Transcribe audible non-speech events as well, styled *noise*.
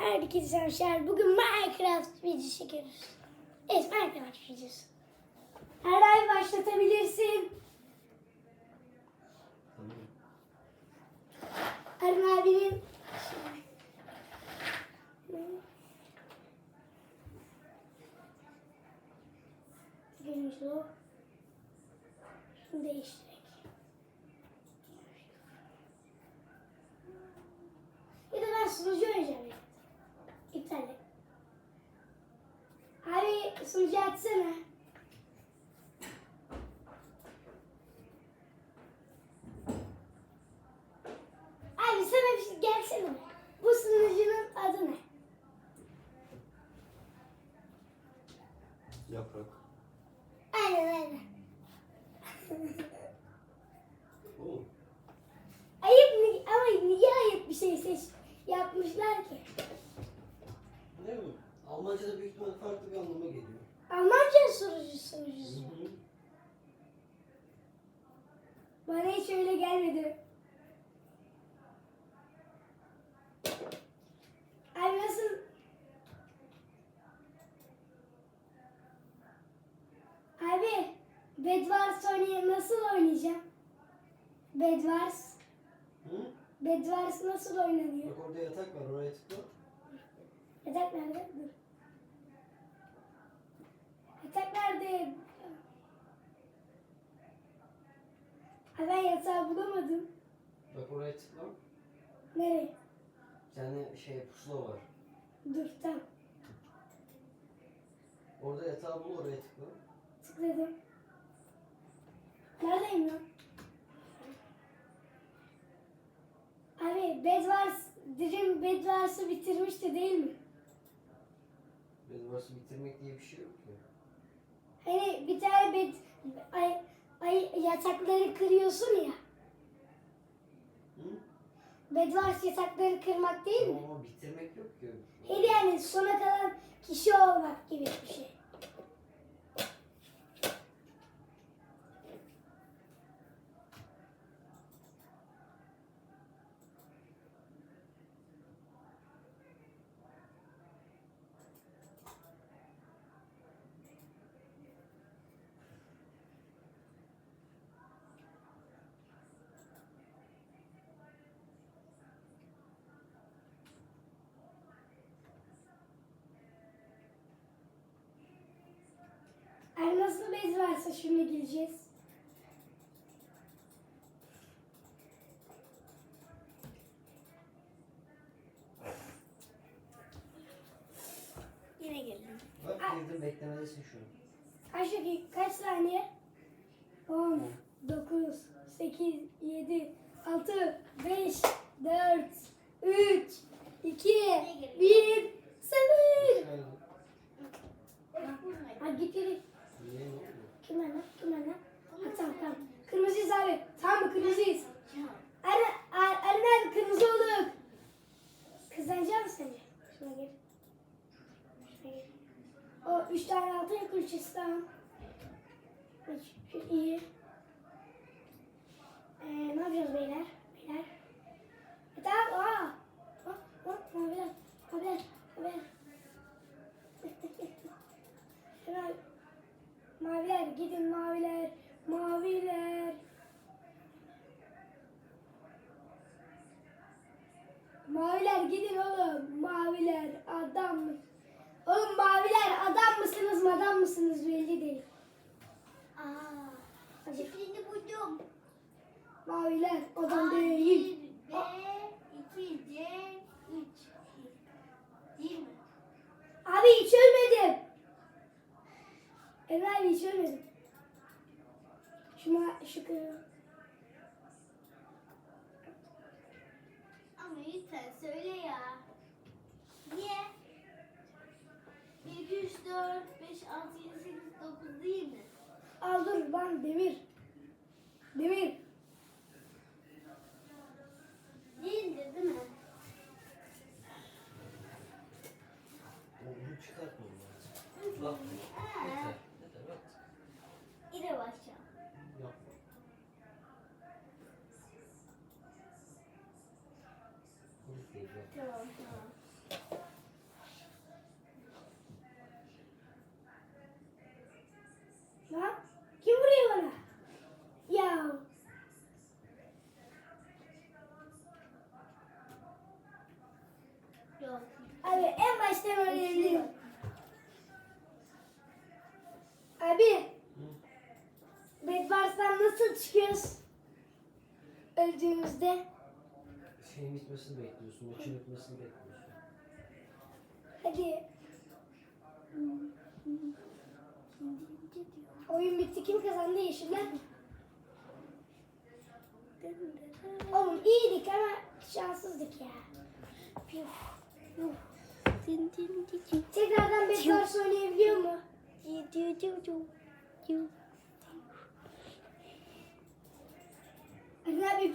Herkese arkadaşlar bugün Minecraft videosu çekiyoruz. Evet Minecraft videosu. Eray başlatabilirsin. Arın abinin Birinci o. Da ben sunucu oynayacağım İptal et. Abi sunucu açsana. Abi sana bir şey gelsene. Bu sunucunun adı ne? Yaprak. Aynen aynen. *laughs* Ayıp? Ama niye ayıp bir şey seç yapmışlar ki? Almanca'da büyük ihtimal farklı bir anlama geliyor. Almanca sunucusu. Bana hiç öyle gelmedi. Ay nasıl? Abi Bedwars oynay nasıl oynayacağım? Bedwars. Hı? Bedwars nasıl oynanıyor? Bak orada yatak var oraya tıkla. Yatak nerede? Dur. Yatak nerede? Ay ben yatağı bulamadım. Bak oraya tıkla. Nereye? Bir tane şey pusula var. Dur tam. Orada yatağı bul oraya tıkla. Tıkladım. Neredeyim lan? Abi Bedwars, Dream Bedwars'ı bitirmişti değil mi? Bedwars'ı bitirmek diye bir şey yok ki. Hani bir tane bed, ay, ay, yatakları kırıyorsun ya. Hı? Bedwars yatakları kırmak değil mi? Ama bitirmek yok ki. Hayır yani sona kalan kişi olmak gibi bir şey. Nasıl bez varsa şimdi gireceğiz. Yine girdim. Bak girdim beklemedesin şu an. Kaç dakika, kaç saniye? 10, 9, 8, 7, 6, 5, 4, 3, 2, 1, 0. Hadi git geri. Niye ne oldu? Kim lan? Kim lan? Ha, tamam tamam. Kırmızıyız abi. Tamam mı? Kırmızıyız. Anne, anne abi kırmızı olduk. Kızlanacak mısın sence? Şuna gir. Şuna gir. O üç tane altın şu iyi. Ee, ne yapacağız beyler? Beyler. E, tamam. Aa. Hop hop maviler. Maviler. Maviler. Şuna Maviler gidin maviler. Maviler. Maviler gidin oğlum. Maviler adam mı? Oğlum maviler adam mısınız madam mısınız belli değil. Aa, Hadi. çiftliğini buldum. Maviler A, değil. B, 2, C, 3. Değil mi? Abi hiç ölmedim. Emre abi hiç ölmedim. Şu ma şu kırı- Ama lütfen söyle ya. Niye? 1, 2, 3, 4, 5, 6, 7, 8, 9 değil mi? Al dur demir. Demir. Değildir değil mi? Onu çıkartmam lazım. Bak. Aa, Yeter. Yeter bak. İre başlayalım. Yapma. Kuruş değil, yapma. Tamam tamam. Abi en baştan öğrenelim. Abi. Bedwars'tan nasıl çıkıyoruz? Öldüğümüzde. Şeyin bitmesini bekliyorsun, maçın bitmesini bekliyorsun. Hadi. Oyun bitti. Kim kazandı? Yeşiller mi? Oğlum iyiydik ama şanssızdık ya. Tekrardan Bedwars oynayabiliyor mu? ready to